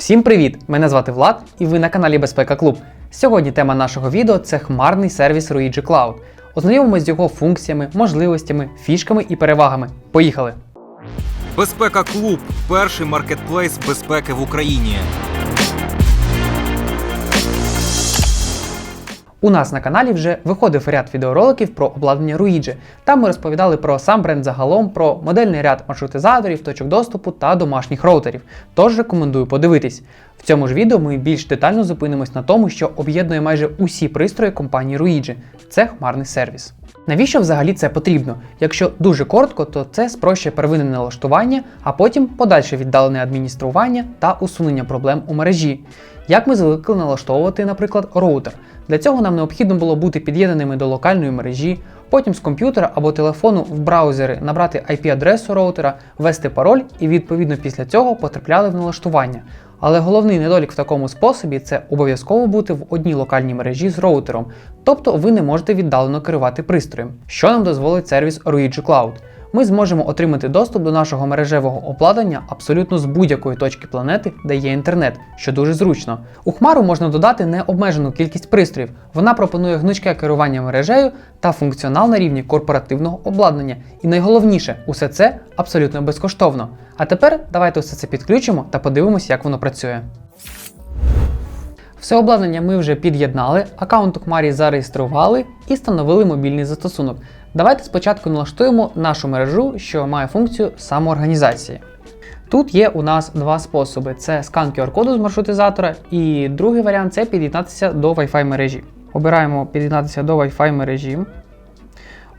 Всім привіт! Мене звати Влад, і ви на каналі Безпека Клуб. Сьогодні тема нашого відео це хмарний сервіс Ruigi Cloud. Ознайомимося з його функціями, можливостями, фішками і перевагами. Поїхали! Безпека Клуб перший маркетплейс безпеки в Україні. У нас на каналі вже виходив ряд відеороликів про обладнання Руїджі. Там ми розповідали про сам бренд загалом, про модельний ряд маршрутизаторів, точок доступу та домашніх роутерів. Тож рекомендую подивитись. В цьому ж відео ми більш детально зупинимось на тому, що об'єднує майже усі пристрої компанії Руїджі. Це хмарний сервіс. Навіщо взагалі це потрібно? Якщо дуже коротко, то це спрощує первинне налаштування, а потім подальше віддалене адміністрування та усунення проблем у мережі. Як ми звикли налаштовувати, наприклад, роутер. Для цього нам необхідно було бути під'єднаними до локальної мережі, потім з комп'ютера або телефону в браузери набрати IP-адресу роутера, ввести пароль і відповідно після цього потрапляли в налаштування. Але головний недолік в такому способі це обов'язково бути в одній локальній мережі з роутером, тобто ви не можете віддалено керувати пристроєм, що нам дозволить сервіс Ruigi Cloud. Ми зможемо отримати доступ до нашого мережевого обладнання абсолютно з будь-якої точки планети, де є інтернет, що дуже зручно. У Хмару можна додати необмежену кількість пристроїв. Вона пропонує гнучке керування мережею та функціонал на рівні корпоративного обладнання. І найголовніше, усе це абсолютно безкоштовно. А тепер давайте все це підключимо та подивимося, як воно працює. Все обладнання ми вже під'єднали, аккаунт у Хмарі зареєстрували і встановили мобільний застосунок. Давайте спочатку налаштуємо нашу мережу, що має функцію самоорганізації. Тут є у нас два способи: це скан QR-коду з маршрутизатора, і другий варіант це під'єднатися до Wi-Fi мережі. Обираємо під'єднатися до Wi-Fi мережі.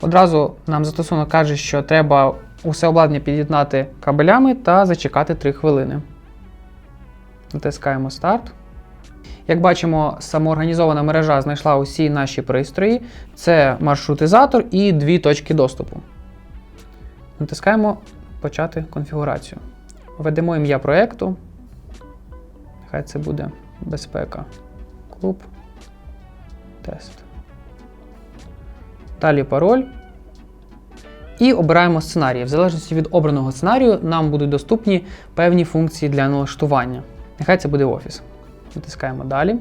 Одразу нам застосунок каже, що треба усе обладнання під'єднати кабелями та зачекати 3 хвилини. Натискаємо старт. Як бачимо, самоорганізована мережа знайшла усі наші пристрої. Це маршрутизатор і дві точки доступу. Натискаємо Почати конфігурацію. Введемо ім'я проєкту. Нехай це буде безпека. Клуб. Тест. Далі пароль. І обираємо сценарії. В залежності від обраного сценарію, нам будуть доступні певні функції для налаштування. Нехай це буде офіс. Натискаємо далі.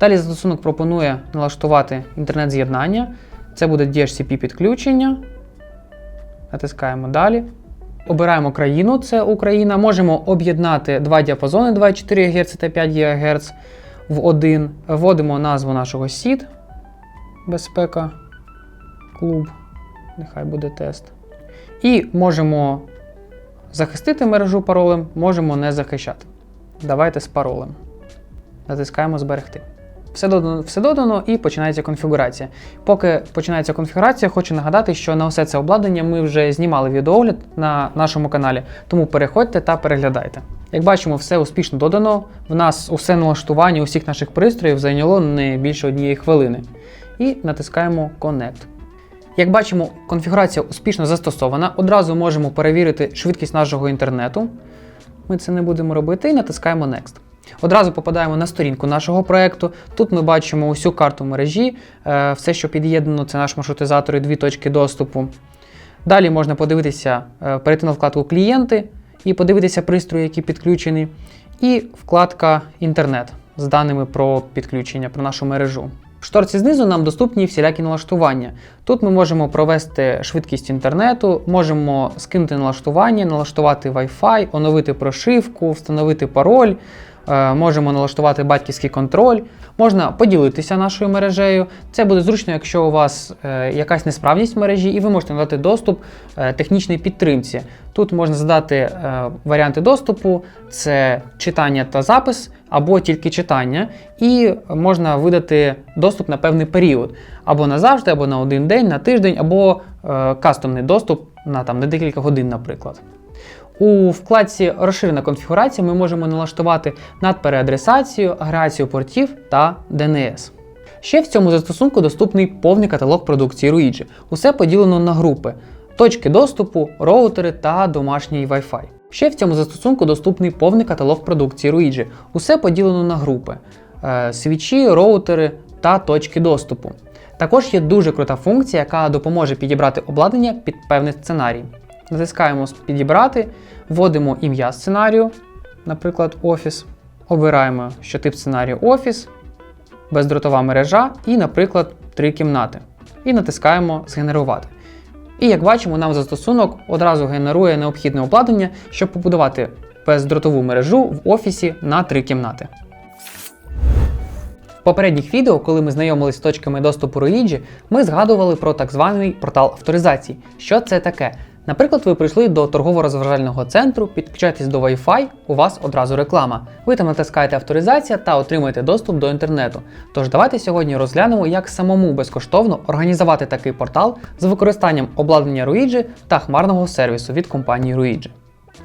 Далі застосунок пропонує налаштувати інтернет-з'єднання. Це буде DHCP підключення. Натискаємо далі. Обираємо країну, це Україна. Можемо об'єднати два діапазони 2,4 ГГц та 5 ГГц в один. Вводимо назву нашого сіт. Безпека. Клуб. Нехай буде тест. І можемо захистити мережу паролем, можемо не захищати. Давайте з паролем. Натискаємо Зберегти. Все додано, все додано і починається конфігурація. Поки починається конфігурація, хочу нагадати, що на усе це обладнання ми вже знімали відеогляд на нашому каналі, тому переходьте та переглядайте. Як бачимо, все успішно додано. В нас усе налаштування усіх наших пристроїв зайняло не більше однієї хвилини. І натискаємо Connect. Як бачимо, конфігурація успішно застосована. Одразу можемо перевірити швидкість нашого інтернету. Ми це не будемо робити і натискаємо Next. Одразу попадаємо на сторінку нашого проєкту. Тут ми бачимо усю карту мережі, е, все, що під'єднано, це наш маршрутизатор і дві точки доступу. Далі можна подивитися, е, перейти на вкладку Клієнти і подивитися пристрої, які підключені, і вкладка Інтернет з даними про підключення, про нашу мережу. В шторці знизу нам доступні всілякі налаштування. Тут ми можемо провести швидкість інтернету, можемо скинути налаштування, налаштувати Wi-Fi, оновити прошивку, встановити пароль. Е, Можемо налаштувати батьківський контроль, можна поділитися нашою мережею. Це буде зручно, якщо у вас е, якась несправність в мережі, і ви можете надати доступ е, технічній підтримці. Тут можна задати варіанти доступу: це читання та запис, або тільки читання, і можна видати доступ на певний період, або назавжди, або на один день, на тиждень, або кастомний доступ на там на декілька годин, наприклад. У вкладці Розширена конфігурація ми можемо налаштувати надпереадресацію, агрегацію портів та DNS. Ще в цьому застосунку доступний повний каталог продукції Ruigi. Усе поділено на групи, точки доступу, роутери та домашній Wi-Fi. Ще в цьому застосунку доступний повний каталог продукції Ruigi. Усе поділено на групи: е, свічі, роутери та точки доступу. Також є дуже крута функція, яка допоможе підібрати обладнання під певний сценарій. Натискаємо Підібрати, вводимо ім'я сценарію, наприклад, офіс. Обираємо, що тип сценарію офіс, бездротова мережа і, наприклад, три кімнати. І натискаємо Згенерувати. І як бачимо, нам застосунок одразу генерує необхідне обладнання, щоб побудувати бездротову мережу в офісі на три кімнати. В попередніх відео, коли ми знайомилися з точками доступу Руїджі, ми згадували про так званий портал авторизації. Що це таке? Наприклад, ви прийшли до торгово-розважального центру, підключаєтесь до Wi-Fi, у вас одразу реклама. Ви там натискаєте авторизація та отримуєте доступ до інтернету. Тож давайте сьогодні розглянемо, як самому безкоштовно організувати такий портал з використанням обладнання Ruigi та хмарного сервісу від компанії Ruigi.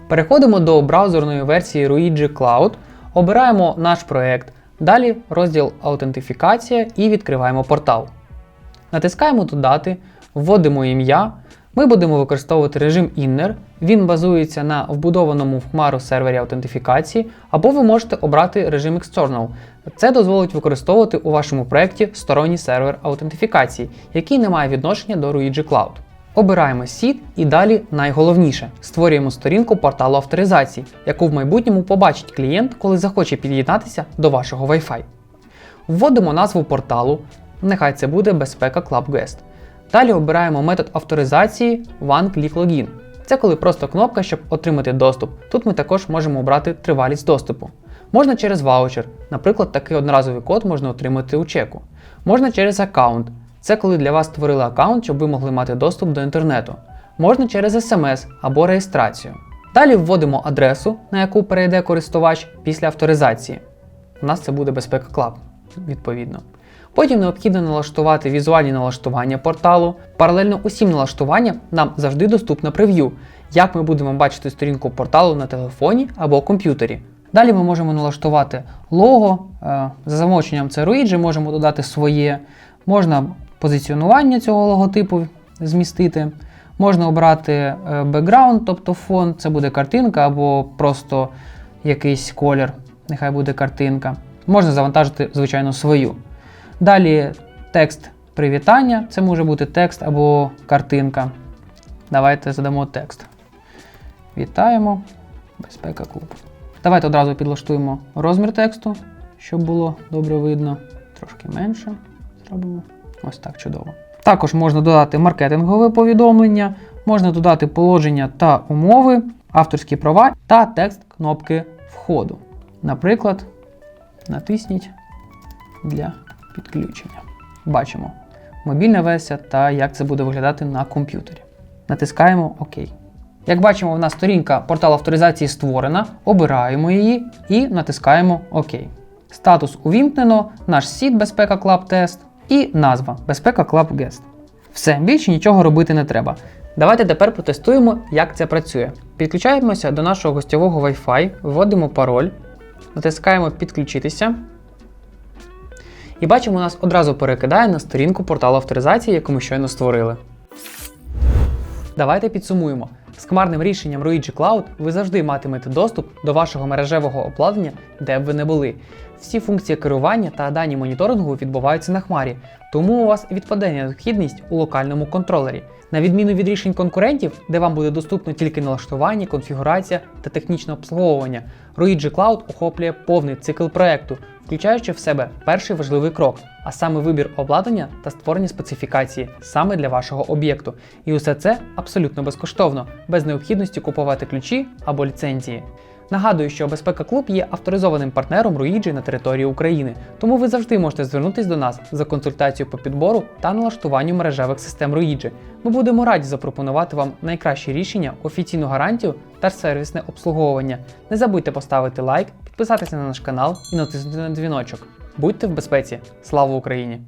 Переходимо до браузерної версії Ruigi Cloud, обираємо наш проект, далі розділ Аутентифікація і відкриваємо портал. Натискаємо Додати, вводимо ім'я. Ми будемо використовувати режим Inner. Він базується на вбудованому в хмару сервері аутентифікації, або ви можете обрати режим External. Це дозволить використовувати у вашому проєкті сторонній сервер аутентифікації, який не має відношення до Ruigi Cloud. Обираємо Seed і далі найголовніше створюємо сторінку порталу авторизації, яку в майбутньому побачить клієнт, коли захоче під'єднатися до вашого Wi-Fi. Вводимо назву порталу, нехай це буде безпека Club Guest. Далі обираємо метод авторизації One Click Login. Це коли просто кнопка, щоб отримати доступ. Тут ми також можемо обрати тривалість доступу. Можна через ваучер, наприклад, такий одноразовий код можна отримати у чеку. Можна через аккаунт. Це коли для вас створили аккаунт, щоб ви могли мати доступ до інтернету. Можна через SMS або реєстрацію. Далі вводимо адресу, на яку перейде користувач після авторизації. У нас це буде безпека Club, відповідно. Потім необхідно налаштувати візуальні налаштування порталу. Паралельно усім налаштуванням нам завжди доступно прев'ю, як ми будемо бачити сторінку порталу на телефоні або комп'ютері. Далі ми можемо налаштувати лого, е, за замовченням це Ruigi, можемо додати своє, можна позиціонування цього логотипу змістити, можна обрати е, бекграунд, тобто фон, це буде картинка або просто якийсь колір, нехай буде картинка. Можна завантажити, звичайно, свою. Далі текст привітання, це може бути текст або картинка. Давайте задамо текст. Вітаємо. Безпека клуб. Давайте одразу підлаштуємо розмір тексту, щоб було добре видно. Трошки менше зробимо. Ось так чудово. Також можна додати маркетингове повідомлення, можна додати положення та умови, авторські права та текст кнопки входу. Наприклад, натисніть для підключення. Бачимо мобільна версія та як це буде виглядати на комп'ютері. Натискаємо ОК. Як бачимо, в нас сторінка порталу авторизації створена, обираємо її і натискаємо ОК. Статус увімкнено, наш сіт Безпека Club Test і назва Безпека Club Guest. Все, більше нічого робити не треба. Давайте тепер протестуємо, як це працює. Підключаємося до нашого гостьового Wi-Fi, вводимо пароль, натискаємо Підключитися. І бачимо, нас одразу перекидає на сторінку порталу авторизації, яку ми щойно створили. Давайте підсумуємо. З хмарним рішенням Ruigi Cloud ви завжди матимете доступ до вашого мережевого обладнання, де б ви не були. Всі функції керування та дані моніторингу відбуваються на хмарі, тому у вас відпаде необхідність у локальному контролері. На відміну від рішень конкурентів, де вам буде доступно тільки налаштування, конфігурація та технічне обслуговування, Ruigi Cloud охоплює повний цикл проекту, включаючи в себе перший важливий крок, а саме вибір обладнання та створення специфікації саме для вашого об'єкту. І усе це абсолютно безкоштовно, без необхідності купувати ключі або ліцензії. Нагадую, що Безпека Клуб є авторизованим партнером Руїджі на території України, тому ви завжди можете звернутися до нас за консультацією по підбору та налаштуванню мережевих систем Руїджі. Ми будемо раді запропонувати вам найкращі рішення, офіційну гарантію та сервісне обслуговування. Не забудьте поставити лайк, підписатися на наш канал і натиснути на дзвіночок. Будьте в безпеці! Слава Україні!